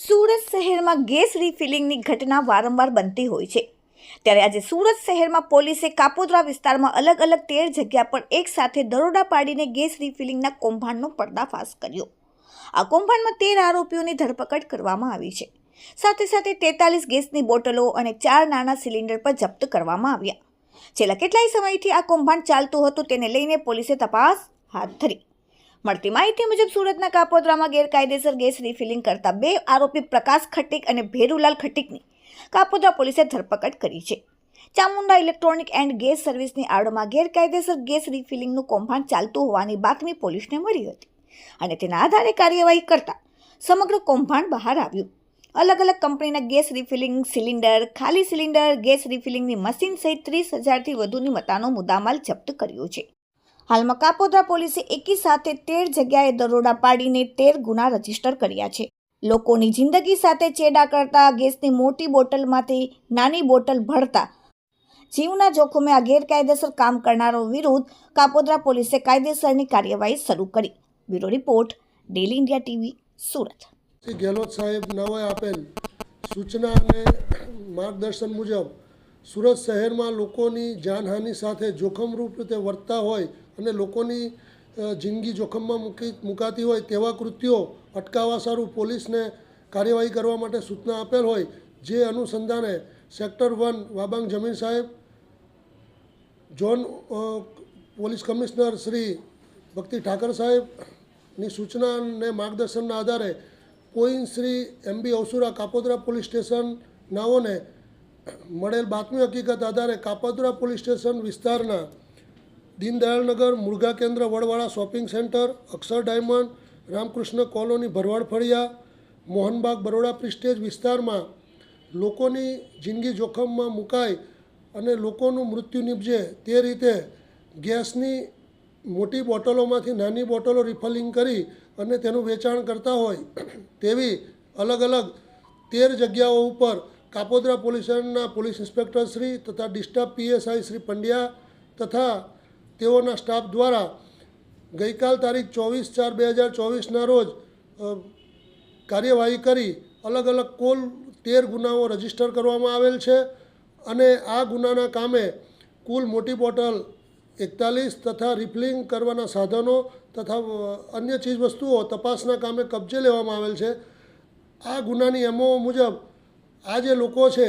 સુરત શહેરમાં ગેસ રિફિલિંગની ઘટના વારંવાર બનતી હોય છે. ત્યારે આજે સુરત શહેરમાં પોલીસે કાપોદ્રા વિસ્તારમાં અલગ અલગ તેર જગ્યા પર એક સાથે દરોડા પાડીને ગેસ રિફિલિંગના કૌભાંડનો પર્દાફાશ કર્યો. આ કૌભાંડમાં તેર આરોપીઓની ધરપકડ કરવામાં આવી છે. સાથે સાથે તેતાલીસ ગેસની બોટલો અને ચાર નાના સિલિન્ડર પર જપ્ત કરવામાં આવ્યા. છેલ્લા કેટલાય સમયથી આ કૌભાંડ ચાલતું હતું, તેને લઈને પોલીસે તપાસ હાથ ધરી. મળતી માહિતી મુજબ સુરતના કાપોદ્રામાં ગેરકાયદેસર ગેસ રિફિલિંગ કરતા બે આરોપી પ્રકાશ ખટીક અને ભેરુલાલ ખટીકની કાપોદ્રા પોલીસે ધરપકડ કરી છે. ચામુંડા ઇલેક્ટ્રોનિક એન્ડ ગેસ સર્વિસની આડમાં ગેરકાયદેસર ગેસ રિફિલિંગનું કૌભાંડ ચાલતું હોવાની બાતમી પોલીસને મળી હતી અને તેના આધારે કાર્યવાહી કરતા સમગ્ર કૌભાંડ બહાર આવ્યું. અલગ અલગ કંપનીના ગેસ રિફિલિંગ સિલિન્ડર, ખાલી સિલિન્ડર, ગેસ રિફિલિંગની મશીન સહિત ત્રીસ હજારથી વધુની મતાનો મુદ્દામાલ જપ્ત કર્યો છે. હાલમાં કાપોદ્રા પોલીસે એકી સાથે તેર જગ્યાએ દરોડા પાડીને તેર ગુના રજિસ્ટર કર્યા છે. લોકોની જિંદગી સાથે ચેડા કરતા ગેસની મોટી બોટલમાંથી નાની બોટલ ભરતા જીવના જોખમે આ ગેરકાયદેસર કામ કરનારો વિરુદ્ધ કાપોદ્રા પોલીસે કાયદેસરની કાર્યવાહી શરૂ કરી. Bureau report, daily India TV, Surat. Gehlot સાહેબ નવાએ આપેલ સૂચના અને માર્ગદર્શન મુજબ સુરત શહેરમાં લોકોની જાનહાનિ સાથે જોખમરૂપ રીતે વર્તતા હોય અને લોકોની જિંદગી જોખમમાં મૂકી, મુકાતી હોય તેવા કૃત્યો અટકાવવા સારું પોલીસને કાર્યવાહી કરવા માટે સૂચના આપેલ હોય, જે અનુસંધાને સેક્ટર વન વાબાંગ જમીન સાહેબ ઝોન પોલીસ કમિશનર શ્રી ભક્તિ ઠાકર સાહેબની સૂચના અને માર્ગદર્શનના આધારે પોઈન શ્રી એમ બી અવસુરા કાપોદરા પોલીસ સ્ટેશન નાઓને મળેલ બાતમી હકીકત આધારે કાપોદરા પોલીસ સ્ટેશન વિસ્તારના દીનદયાળનગર, મુર્ગા કેન્દ્ર, Vadwala shopping center, Akshar diamond, Ramkrishna colony, ભરવાડ ફળિયા, મોહનબાગ, બરોડા પ્રિસ્ટેજ વિસ્તારમાં લોકોની જિંદગી જોખમમાં મુકાય અને લોકોનું મૃત્યુ નીપજે તે રીતે ગેસની મોટી બોટલોમાંથી નાની બોટલો રિફલિંગ કરી અને તેનું વેચાણ કરતા હોય તેવી અલગ અલગ તેર જગ્યાઓ ઉપર Kapodra police police inspector Shri તથા ડિસ્ટર્બ પીએસઆઈ શ્રી પંડ્યા તથા તેઓના સ્ટાફ દ્વારા ગઈકાલ તારીખ ચોવીસ ચાર બે હજાર ચોવીસના રોજ કાર્યવાહી કરી અલગ અલગ કુલ તેર ગુનાઓ રજિસ્ટર કરવામાં આવેલ છે અને આ ગુનાના કામે કુલ મોટી બોટલ એકતાલીસ તથા રિફિલિંગ કરવાના સાધનો તથા અન્ય ચીજવસ્તુઓ તપાસના કામે કબજે લેવામાં આવેલ છે. આ ગુનાની એમઓ મુજબ આ જે લોકો છે